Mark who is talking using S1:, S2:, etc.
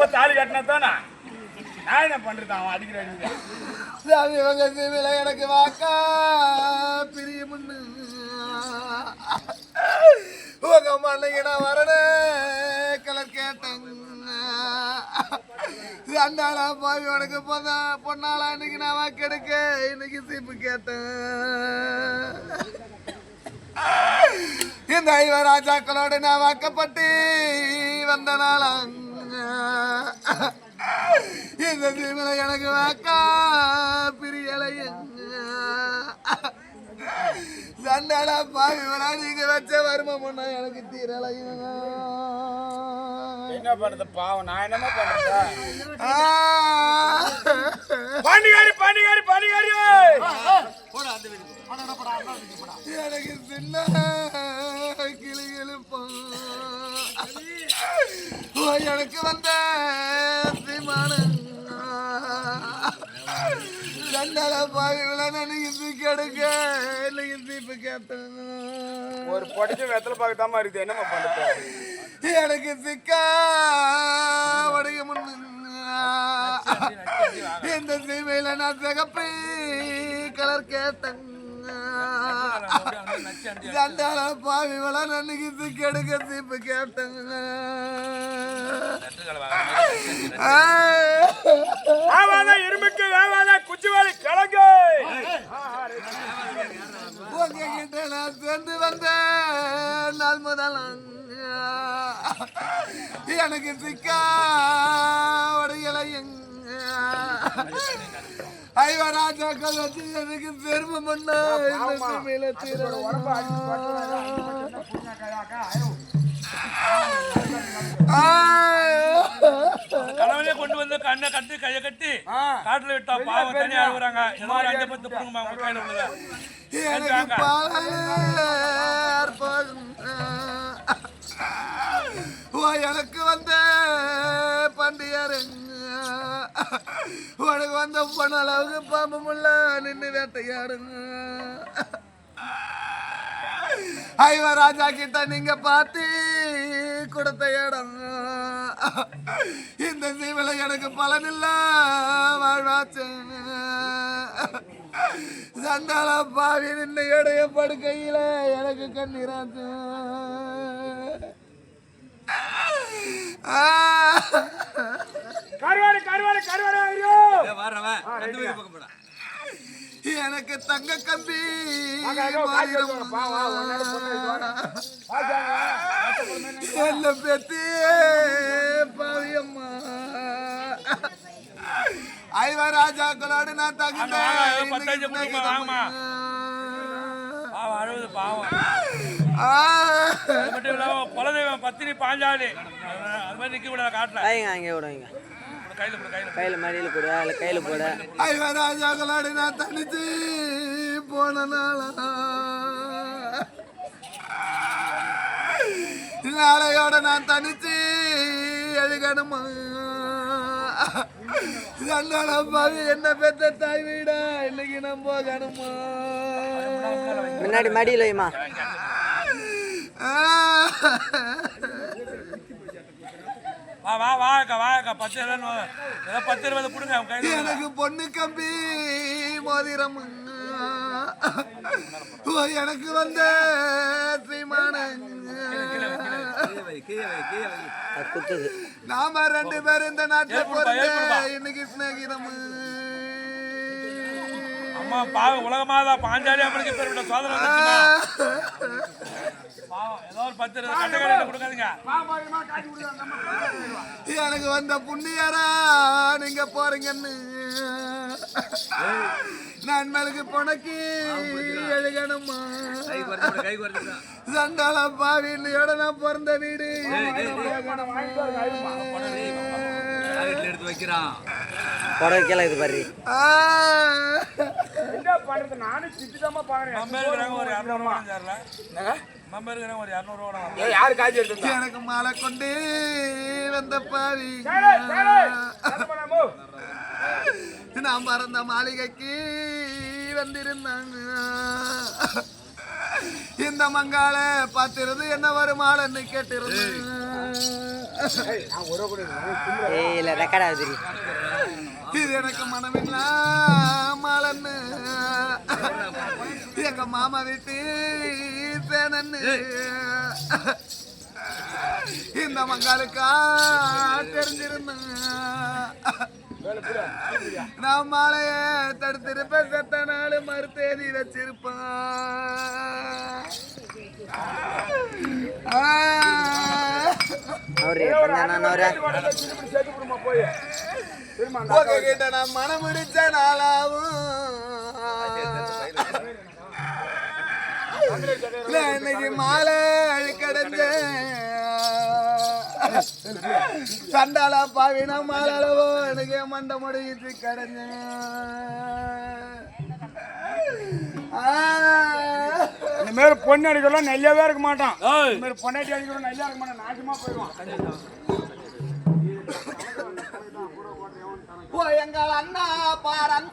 S1: இப்ப தாலி கட்டினா நான் என்ன பண்றது? அவன் அடிக்கிற அடிக்கிற
S2: சாமி இவங்க சிவில எனக்கு வாக்கா. பிரியமுன்னு உங்க மண்ணைக்கு நான் வரணும் கலர் கேட்டேன். அண்ணாளா பாவி உனக்கு போதா பொண்ணாளா இன்னைக்கு நான் வாக்கெடுக்க இன்னைக்கு சீப்பு கேட்டேன். இந்த ஐவராஜாக்களோடு நான் வாக்கப்பட்டு வந்த நாளாங்க இந்த சீமையில எனக்கு வாக்கா பிரியலையங்க சண்டாடா பாவி வேணா நீங்க வச்ச வருமா பொண்ணா எனக்கு தீரலையுங்க
S1: என்ன? பண்றது பாவம்? நான் என்னமா
S2: ஆ.
S1: பாண்டிகாரி பாண்டிகாரி பாண்டிகாரி
S2: எனக்கு சின்ன கிளிகளுப்பா எனக்கு வந்த சீமான சண்டால பாவி நினைக்கு தூக்கி எடுக்க தீப்பு கேட்டேன்
S1: ஒரு பொடிச்ச வெத்தலை பார்க்கத்தாம இருக்குது. என்னமா பண்றது?
S2: எனக்கு சிக்கா உடைய முன்னு இந்த சீமையில நான் சிகப்பு கலர் கேட்டேன் வளர் அன்னைக்கு சிக்கி எடுக்க சீப்பு கேட்டேன்.
S1: வேவாதா இரும்புக்கு வேவாதா குச்சிவாளி கிழங்கு
S2: உங்ககிட்ட நான் சேர்ந்து வந்தேன். நாள் முதல் எனக்கு சிக்கா உடையலையங்க ஐவராஜாக்கள் வச்சு எனக்கு பெருமை பண்ண
S3: கணவனே கொண்டு வந்து கண்ணை கட்டி கையை கட்டி காட்டுல விட்டா பாவம் தனியா அழுகுறாங்க ஏதோ அஞ்சு பத்து பிடுங்கம்மா உங்க கையில உள்ளத.
S2: உனக்கு வந்த பொண்ணு அளவுக்கு பாம்பு முள்ள நின்று வேட்டையாடுங்க ஐவராஜா கிட்ட நீங்க பார்த்து கொடுத்த இடம். இந்த சீவில எனக்கு பலனில்ல வாழ்வாச்சு. சண்டால பாவி நின்று இடைய படுக்கையில எனக்கு கண்ணீராச்சு
S1: கருவாடு கருவாடு கருவாடு ஐயோ
S2: எனக்கு தங்க கம்பி
S1: வாங்க, ஐயோ, காய்ச்சி வச்சுக்கோங்க, பாவம், ஒரு நாள் பொண்ணு வைக்குவாங்க.
S2: என்ன பெத்தி பாவியம்மா ஐவராஜாக்களோடு நான்
S3: வாங்க, வாங்க, ஏதோ பத்தாயிரம் கொடுங்கம்மா, வாங்கம்மா. பாவம் அழுகுது பாவம் அது மட்டும் இல்லாம குலதெய்வம் பத்தினி பாஞ்சாலி அது அது மாதிரி நிக்க கூடாது காட்டுல
S4: அங்கே விடுங்க
S3: கையில கொடு
S4: மடியில் போடு இல்லை கையில் போட.
S2: ஐவராஜாக்களோடு நான் தனிச்சு போன நாளா. நாளையோட நான் தனிச்சு எழுகணுமா இதனால பாவி என்ன பெத்த தாய் வீடா? இன்னைக்கு நான் போகணுமா?
S4: முன்னாடி மடியில் வைமா
S3: வா வா வாக்கா வாக்கா பத்து இருபது ஏதோ பத்து இருபது கொடுங்க அவங்க கையில.
S2: எனக்கு பொண்ணு கம்பி மோதிரம். எனக்கு வந்த நாம ரெண்டு பேரும் இந்த நாட்டுல. இன்னைக்கு சிநேகிதம்.
S3: அம்மா பாவம் உலகமாதா பாஞ்சாலி அம்மனுக்கு பேர் சோதனை வந்துச்சுமா? பாவம் ஏதோ ஒரு பத்து கொடுக்காதீங்க.
S2: எனக்கு வந்த புண்ணியரா நீங்க போறீங்கன்னு. நான் மேலுக்கு பொணக்கி எழுகணுமா? சண்டால பாவி இல்லையோட நான் பிறந்த வீடு.
S4: புடவை கீழே இது பாரு.
S2: ஆ.
S1: என்ன பண்றது நானும்
S3: நம்ம இருக்கிறாங்க ஒரு இரநூறுவா ஒரு
S1: யாரு காய்ச்சி எடுத்து
S2: எனக்கு மாலை கொண்டு வந்த பாவி. நான் மறந்த மாளிகைக்கு வந்திருந்தாங்க. இந்த மங்கால பார்த்திருந்து என்ன வருமானன்னு கேட்டிருந்தேன்
S4: ரெக்கார்ட் ஆகுது
S2: இது எனக்கு மனமில்லா மாலன்னு. எங்க மாமா வீட்டு தேனன்னு இந்த மங்காளுக்கா தெரிஞ்சிருந்தேன் நான் மாலைய தடுத்திருப்பேன் செத்த நாள் மறுத்தேதி வச்சிருப்பேன்.
S4: அவரு
S2: உங்ககிட்ட நான் மனம் முடிச்ச நாளாவும். இல்ல, இன்னைக்கு மாலை அழுக்கடைஞ்ச. சண்டாலா பாவினா மாலளவோ எனக்கு மண்டை முடிச்சு கடைஞ்ச.
S1: இந்த மாதிரி பொண்ணு அடிக்கலாம் நெல்லவே இருக்க மாட்டான். இந்த மாதிரி பொண்ணாட்டி அடிக்கிறோம் நல்லா இருக்க மாட்டான். நாசமா போயிடுவான்.
S2: అన్నా పారన్న